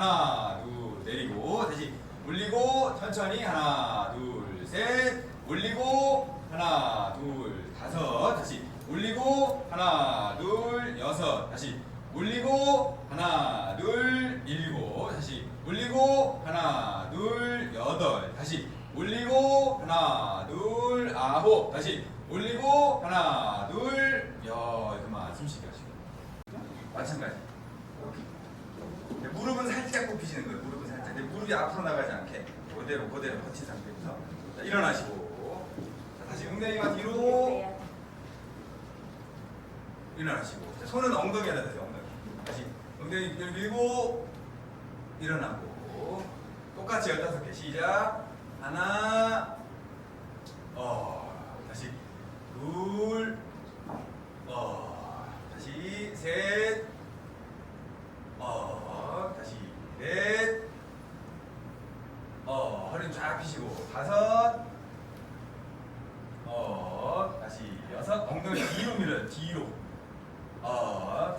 하나 둘 내리고 다시 올리고 천천히 하나 둘 셋. 올리고 하나 둘 다섯. 다시 올리고 하나 둘 여섯. 다시 올리고 하나 둘 일곱 다시 올리고 하나 둘 여덟. 다시 올리고 하나 둘 아홉. 다시 올리고 하나 둘여 그만. 숨쉬게 하시고. 마찬가지. 네, 무릎 무릎이 앞으로 나가지 않게 그대로 그대로 거친 상태에서. 자, 일어나시고. 자, 다시 엉덩이가 뒤로. 일어나시고. 자, 손은 엉덩이에다 대세요 엉덩이. 다시 엉덩이 뒤로 밀고 일어나고. 똑같이 15개. 시작. 하나. 어. 다시 둘. 어, 다시 셋 어, 다시 넷 어, 허리 쫙 펴시고 다섯. 어, 다시 여섯. 엉덩이 뒤로 밀어요. 뒤로. 어,